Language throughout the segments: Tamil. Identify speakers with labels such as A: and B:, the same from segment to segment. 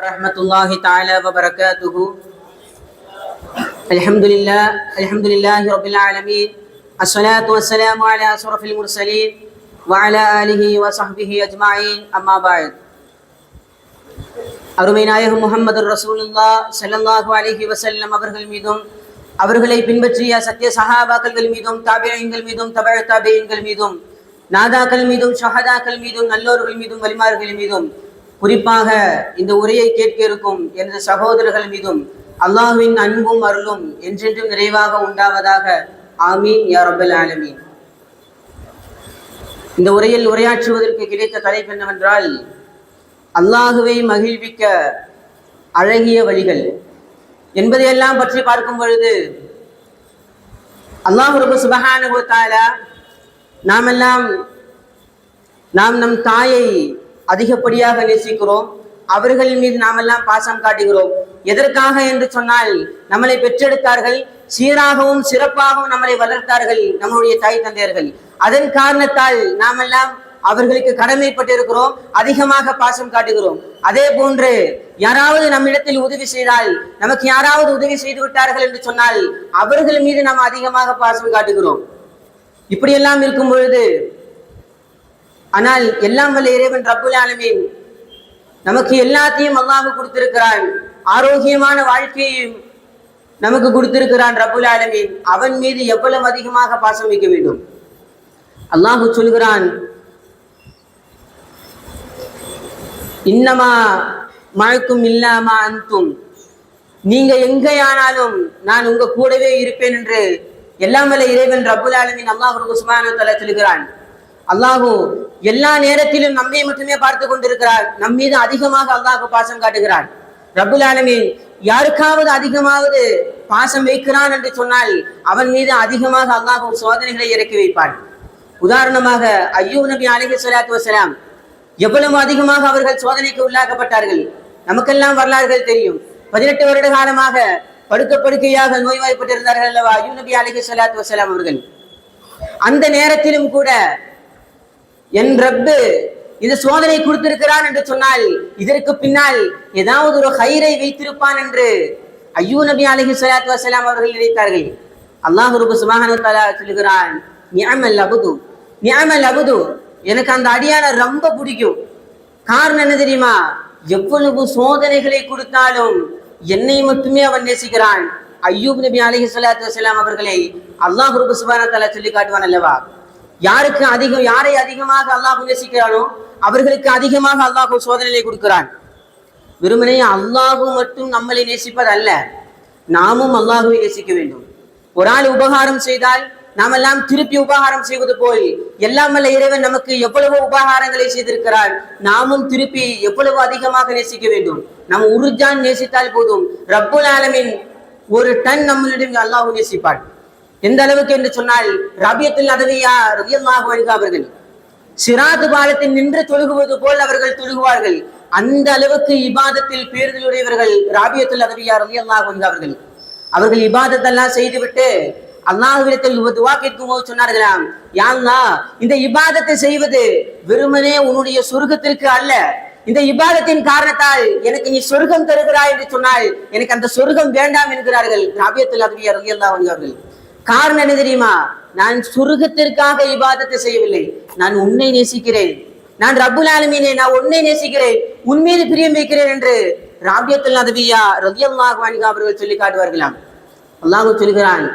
A: ورحمة الله تعالى وبركاته الحمد لله الحمد لله رب العالمين الصلاة والسلام على أشرف المرسلين وعلى آله وصحبه أجمعين أما بعد அருமை நாயகம் முகமது ரசூலுல்லா ஸல்லல்லாஹு அலைஹி வஸல்லம் அவர்கள் மீதும் அவர்களை பின்பற்றிய சத்திய சஹாபாக்கள் மீதும் தாபியங்கள் மீதும் தபழ தாபியங்கள் மீதும் நாதாக்கள் மீதும் ஷஹதாக்கள் மீதும் நல்லோர்கள் மீதும் வலிமார்கள் மீதும் குறிப்பாக இந்த உரையை கேட்க இருக்கும் எனது சகோதரர்கள் மீதும் அல்லாஹுவின் அன்பும் அருளும் என்றென்றும் நிறைவாக உண்டாவதாக ஆமீன் யா ரப்பல் ஆலமீன். இந்த உரையில் உரையாற்றுவதற்கு கிடைத்த தலைப்பு என்னவென்றால் அல்லாஹுவை மகிழ்விக்க அழகிய வழிகள். என்பதையெல்லாம் பற்றி பார்க்கும் பொழுது அல்லாஹ் ரபு சுபஹானஹு தஆலா நாமெல்லாம் நாம் நம் தாயை அதிகப்படியாக நேசிக்கிறோம். அவர்கள் மீது நாமெல்லாம் பாசம் காட்டுகிறோம். எதற்காக என்று சொன்னால் நம்மளை பெற்றெடுத்தார்கள் சீராகவும் சிறப்பாகவும் நம்மளை வளர்த்தார்கள் நம்முடைய தாய் தந்தையர்கள். அதன் காரணத்தால் நாமெல்லாம் அவர்களுக்கு கடமைப்பட்டிருக்கிறோம் அதிகமாக பாசம் காட்டுகிறோம். அதே போன்று யாராவது நம்மிடத்தில் உதவி செய்தால் நமக்கு யாராவது உதவி செய்து விட்டார்கள் என்று சொன்னால் அவர்கள் மீது நாம் அதிகமாக பாசம் காட்டுகிறோம். இப்படியெல்லாம் இருக்கும் பொழுது ஆனால் எல்லாம் வல்ல இறைவன் ரப்புல் ஆலமீன். நமக்கு எல்லாத்தையும் அல்லாஹ் கொடுத்திருக்கிறான். ஆரோக்கியமான வாழ்க்கையையும் நமக்கு கொடுத்திருக்கிறான் ரப்புல் ஆலமீன். அவன் மீது எவ்வளவு அதிகமாக பாசம் வைக்க வேண்டும்? அல்லாஹு சொல்கிறான் இன்னமா மழைக்கும் இல்லாமா அந்தும் நீங்க எங்கேயானாலும் நான் உங்க கூடவே இருப்பேன் என்று எல்லாம் வல்ல இறைவன் ரப்புல் ஆலமீன் அல்லாஹ் சுப்ஹானஹு சொல்கிறான். அல்லாஹு எல்லா நேரத்திலும் நம்மை மட்டுமே பார்த்து கொண்டிருக்கிறார். நம் மீது அதிகமாக அல்லாஹு பாசம் காட்டுகிறார் ரபுல் ஆலமின் யாருக்காவது அதிகமாவது பாசம் வைக்கிறான் என்று சொன்னால் அவன் மீது அதிகமாக அல்லாஹு சோதனைகளை இறக்கி வைப்பான். உதாரணமாக ஐயூ நபி அலிஹி ஸலாத்து வசலாம் எவ்வளவு அதிகமாக அவர்கள் சோதனைக்கு உள்ளாக்கப்பட்டார்கள்? நமக்கெல்லாம் வரலாறுகள் தெரியும். பதினெட்டு வருட காலமாக படுக்க படுக்கையாக நோய்வாய்ப்பட்டிருந்தார்கள் அல்லவா ஐயூ நபி அலிஹி ஸலாத்து வசலாம் அவர்கள்? அந்த நேரத்திலும் கூட என் ரப்பு இந்த சோதனை கொடுத்திருக்கிறான் என்று சொன்னால் இதற்கு பின்னால் ஏதாவது ஒரு ஹைரை வைத்திருப்பான் என்று ஐயூ நபி அலஹி சலாத்து வசலாம் அவர்கள் நினைத்தார்கள். அல்லாஹ் ரூபு சுபஹானு சொல்லுகிறான் நியாமல் அபுது நியாமல் அபுது. எனக்கு அந்த அடியான ரொம்ப பிடிக்கும். காரணம் என்ன தெரியுமா? எவ்வளவு சோதனைகளை கொடுத்தாலும் என்னை மட்டுமே அவன் நேசிக்கிறான். ஐயூப் நபி அலஹி சலாத்து வசலாம் அவர்களை அல்லாஹ் ரூபு சுபஹானு சொல்லி காட்டுவான் அல்லவா? யாருக்கு அதிகம் யாரை அதிகமாக அல்லாஹ் நேசிக்கிறானோ அவர்களுக்கு அதிகமாக அல்லாஹ் சோதனையை கொடுக்கிறான். வெறுமனே அல்லாஹு மட்டும் நம்மளை நேசிப்பது அல்ல நாமும் அல்லாஹுவை நேசிக்க வேண்டும். ஒரு ஆள் உபகாரம் செய்தால் நாம் எல்லாம் திருப்பி உபகாரம் செய்வது போல் எல்லாம் அல்ல இறைவன் நமக்கு எவ்வளவு உபகாரங்களை செய்திருக்கிறார் நாமும் திருப்பி எவ்வளவு அதிகமாக நேசிக்க வேண்டும். நம் உருஜான் நேசித்தால் போதும் ரப்புல் ஆலமின் ஒரு டன் நம்மளிடம் அல்லாஹ் நேசிப்பான். எந்த அளவுக்கு என்று சொன்னால் ரபியத்தில் அதவியா ரபியல்லாஹு அன்ஹு அவர்கள் சிராது பாலத்தில் நின்று தொழுகுவது போல் அவர்கள் தொழுகுவார்கள். அந்த அளவுக்கு இபாதத்தில் பேருதலுடையவர்கள் ராபியத்தில் அதவியா ரபியல்லாஹு அன்ஹு அவர்கள். அவர்கள் இபாதத்தெல்லாம் செய்துவிட்டு அல்லாஹுவிடத்தில் துவா கேட்கும் போது சொன்னார்களாம் யாழ்லா இந்த இபாதத்தை செய்வது வெறுமனே உன்னுடைய சொர்க்கத்திற்கு அல்ல. இந்த இபாதத்தின் காரணத்தால் எனக்கு நீ சொர்க்கம் தருகிறாய் என்று சொன்னால் எனக்கு அந்த சொர்க்கம் வேண்டாம் என்கிறார்கள் ராபியத்தில் அதவியா ரபியல்லாஹு அன்ஹு அவர்கள். காரணம் என்ன தெரியுமா? நான் சுருகத்திற்காக இபாதத்தை செய்யவில்லை. நான் உன்னை நேசிக்கிறேன். நான் ரபுல் ஆலமீனே நான் உன்னை நேசிக்கிறேன். உன் மீது பிரியம் வைக்கிறேன் என்று ராபியத்தில் நதவியா ரதியல்லாஹு அன்ஹு அவர்கள் சொல்லி காட்டுவார்களாம். அல்லாஹு சொல்கிறான்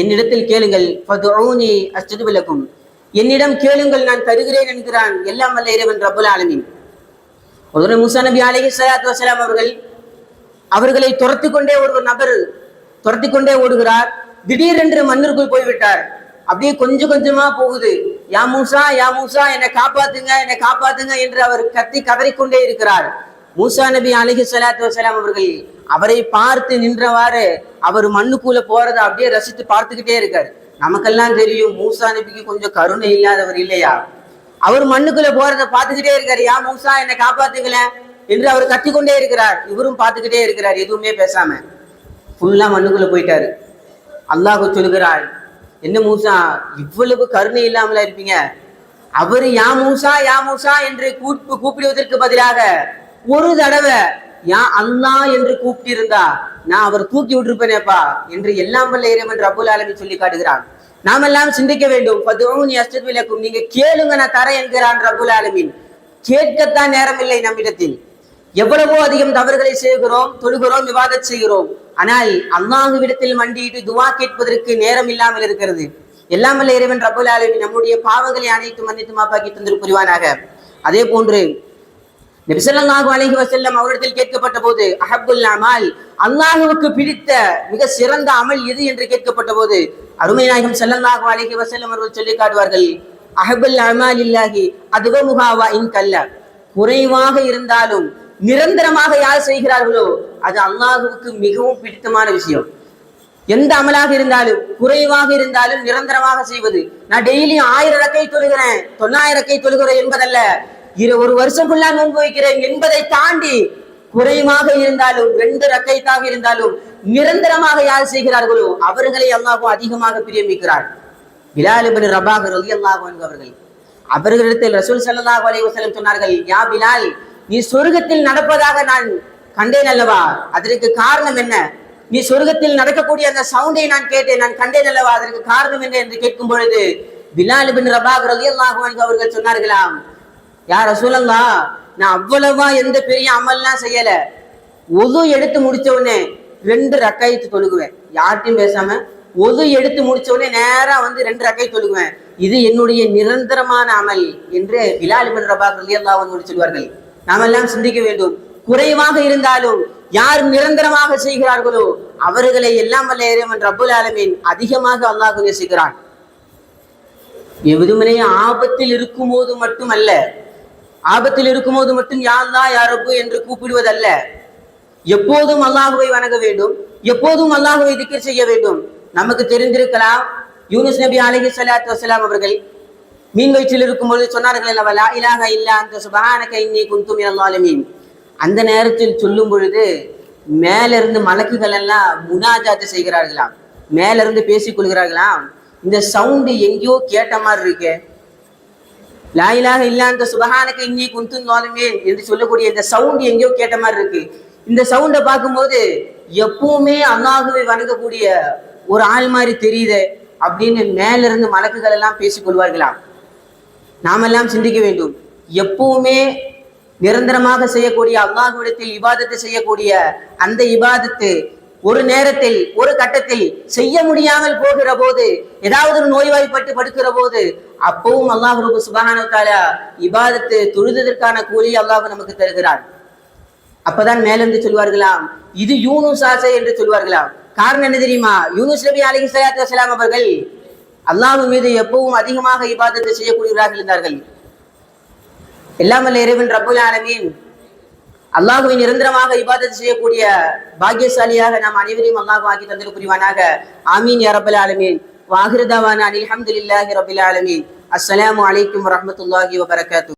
A: என்னிடத்தில் கேளுங்கள் ஃபதுஊனி அஸ்ஜது லக்கும். என்னிடம் கேளுங்கள் நான் தருகிறேன் என்கிறான் எல்லாம் வல்ல இறைவன் ரபுல் ஆலமீன். ஒரு முசா நபி அலஹி சலாத் வசலாம் அவர்கள் அவர்களை துரத்தி கொண்டே ஒரு நபர் துரத்தி கொண்டே ஓடுகிறார். திடீரென்று மண்ணிற்குள் போய்விட்டார். அப்படியே கொஞ்சம் கொஞ்சமா போகுது. யா மூசா யா மூசா என்னை காப்பாத்துங்க என்னை காப்பாத்துங்க என்று அவர் கத்தி கதறிக்கொண்டே இருக்கிறார். மூசா நபி அலிஹி சலாத்து வசலாம் அவர்கள் அவரை பார்த்து நின்றவாறு அவர் மண்ணுக்குள்ள போறதை அப்படியே ரசித்து பார்த்துக்கிட்டே இருக்கார். நமக்கெல்லாம் தெரியும் மூசா நபிக்கு கொஞ்சம் கருணை இல்லாதவர் இல்லையா? அவர் மண்ணுக்குள்ள போறதை பார்த்துக்கிட்டே இருக்காரு. யா மூசா என்னை காப்பாத்துங்களேன் என்று அவர் கத்திக்கொண்டே இருக்கிறார். இவரும் பார்த்துக்கிட்டே இருக்கிறார் எதுவுமே பேசாம. ஃபுல்லா மண்ணுக்குள்ள போயிட்டாரு. அல்லாஹு சொல்கிறாள் என்ன மூசா? இவ்வளவு கருணை இல்லாமலா இருப்பீங்க? அவர் யா மூசா யா மூசா என்று கூப்பு கூப்பிடுவதற்கு பதிலாக ஒரு தடவை யா அல்லாஹ் என்று கூப்பிட்டிருந்தா நான் அவர் தூக்கி விட்டுருப்பேனேப்பா என்று எல்லாம் வல்ல இறைவன் ரபுல் ஆலமி சொல்லி காட்டுகிறான். நாமெல்லாம் சிந்திக்க வேண்டும். பதுவும் அஸ்தத்விலக்கும் நீங்க கேளுங்க நான் தர என்கிறான் ரபுல் ஆலமின். கேட்கத்தான் நேரம் இல்லை நம்மிடத்தில். எவ்வளவோ அதிகம் தவறுகளை செய்கிறோம் தொழுகிறோம் விவாதம் செய்கிறோம். ஆனால் அல்லாஹுவிடத்தில் மண்டியிட்டு துவா கேட்பதற்கு நேரம் இல்லாமல் இருக்கிறது. எல்லாம் வல்ல இறைவன் ரபுல் ஆலமி நம்முடைய பாவங்களை அனைத்து மன்னித்து மாப்பாக்கி தந்திரு புரிவானாக அதே போன்று நபிசல்லாஹு அலஹி வசல்லம் அவரிடத்தில் கேட்கப்பட்ட போது அஹபுல் அமால். அல்லாஹுவுக்கு பிடித்த மிக சிறந்த அமல் எது என்று கேட்கப்பட்ட போது அருமை நாயகம் செல்லல்லாஹு அலஹி வசல்லம் அவர்கள் சொல்லி காட்டுவார்கள் அஹபுல் அமால் இல்லாஹி அதுவமுகாவா இன் கல்ல. குறைவாக இருந்தாலும் நிரந்தரமாக யார் செய்கிறார்களோ அது அல்லாஹுவுக்கு மிகவும் பிடித்தமான விஷயம். எந்த அமலாக இருந்தாலும் குறைவாக இருந்தாலும் நிரந்தரமாக செய்வது. நான் டெய்லி ஆயிரம் ரக்கை தொழுகிறேன் தொள்ளாயிரம் ரக்கை தொழுகிறேன் என்பதல்ல. இரு ஒரு வருஷம் நோன்பு வைக்கிறேன் என்பதை தாண்டி குறைவாக இருந்தாலும் ரெண்டு ரக்கைத்தாக இருந்தாலும் நிரந்தரமாக யார் செய்கிறார்களோ அவர்களை அல்லாஹ் அதிகமாக பிரியமிக்கிறார் பிலால் ரபாகர் ரபாக் ரலியல்லாஹு அவர்கள். அவர்களிடத்தில் ரசூல் ஸல்லல்லாஹு அலைஹி சொன்னார்கள் யா பிலால் நீ சொர்க்கத்தில் நடப்பதாக நான் கண்டேன் அல்லவா? அதற்கு காரணம் என்ன? நீ சொர்க்கத்தில் நடக்கக்கூடிய அந்த சவுண்டை நான் கேட்டேன். நான் கண்டேன் அல்லவா? அதற்கு காரணம் என்ன என்று கேட்கும் பொழுது பிலால் இப்னு ரபாக் ரலியல்லாஹு அவர்கள் சொன்னார்களாம் யார் ரசூலல்லா நான் அவ்வளவா எந்த பெரிய அமல்லாம் செய்யல. ஒது எடுத்து முடிச்ச உடனே ரெண்டு ரக்காயத்து தொழுகுவேன். யார்கிட்டயும் பேசாம ஒது எடுத்து முடிச்ச உடனே நேரா வந்து ரெண்டு ரக்கை தொழுகுவேன். இது என்னுடைய நிரந்தரமான அமல் என்று பிலால் இப்னு ரபாக் ரலியல்லாஹு சொல்வார்கள். நாம் எல்லாம் சிந்திக்க வேண்டும். குறைவாக இருந்தாலும் யார் நிரந்தரமாக செய்கிறார்களோ அவர்களை எல்லாம் வல்ல இறைவன் ரபுல் ஆலமீன் அதிகமாக அல்லாஹ் நேசிக்கிறான். எதுமனே ஆபத்தில் இருக்கும்போது மட்டுமல்ல ஆபத்தில் இருக்கும்போது மட்டும் யாழ்லா யாரப்பு என்று கூப்பிடுவதல்ல. எப்போதும் அல்லாஹுவை வணங்க வேண்டும் எப்போதும் அல்லாஹுவை திக்கர் செய்ய வேண்டும். நமக்கு தெரிந்திருக்கலாம் யூனிஸ் நபி அலஹி சலாத்து வசலாம் அவர்கள் மீன் வயிற்றில் இருக்கும்போது சொன்னார்கள் அல்லவா லா இலாஹ இல்லா அந்த சுபஹானக இன்னி குந்தும் மினல் அந்த நேரத்தில் சொல்லும் பொழுது மேலிருந்து மலக்குகள் எல்லாம் முனாஜாத்து செய்கிறார்களாம். மேலிருந்து பேசிக் கொள்கிறார்களாம். இந்த சவுண்டு எங்கேயோ கேட்ட மாதிரி இருக்கே. லாயிலாக இல்லாந்த சுபஹானக்கு இன்னி குந்தும் நோலுமேன் என்று சொல்லக்கூடிய இந்த சவுண்ட் எங்கேயோ கேட்ட மாதிரி இருக்கு. இந்த சவுண்டை பார்க்கும்போது எப்பவுமே அல்லாஹுவை வணங்கக்கூடிய ஒரு ஆள் மாதிரி தெரியுது அப்படின்னு மேலிருந்து மலக்குகள் எல்லாம் பேசிக் கொள்வார்களாம். நாமெல்லாம் சிந்திக்க வேண்டும். எப்பவுமே நிரந்தரமாக செய்யக்கூடிய அல்லாஹ்விடத்தில் இபாதத்தை செய்யக்கூடிய அந்த இபாதத்து ஒரு நேரத்தில் ஒரு கட்டத்தில் செய்ய முடியாமல் போகிற போது ஏதாவது ஒரு நோய்வாய்ப்பட்டு படுக்கிற போது அப்பவும் அல்லாஹ் ரூபு சுபஹானு இபாதத்து தொழுததற்கான கூலி அல்லாஹ் நமக்கு தருகிறார். அப்பதான் மேலிருந்து சொல்வார்களாம் இது யூனுஸ் ஆசை என்று சொல்வார்களாம். காரணம் என்ன தெரியுமா? யூனுஸ் நபி அலி சலாத்து வசலாம் அவர்கள் அல்லாஹ் மீது எப்பவும் அதிகமாக இபாதத்தை செய்யக்கூடியவராக இருந்தார்கள். எல்லாம் இறைவன் ரப்புல் ஆலமீன் அல்லாஹுவை நிரந்தரமாக இபாதத்தை செய்யக்கூடிய பாக்கியசாலியாக நாம் அனைவரையும் அல்லாஹ் ஆக்கி தந்திர புரிவானாக. ஆமீன் யா ஆலமீன். வாகிருதாவான அனில் அஹமதுல்லாஹி ரபுல் ஆலமீன். அஸ்லாம் வலைக்கம் வரமத்துல்லாஹி வபரகாத்து.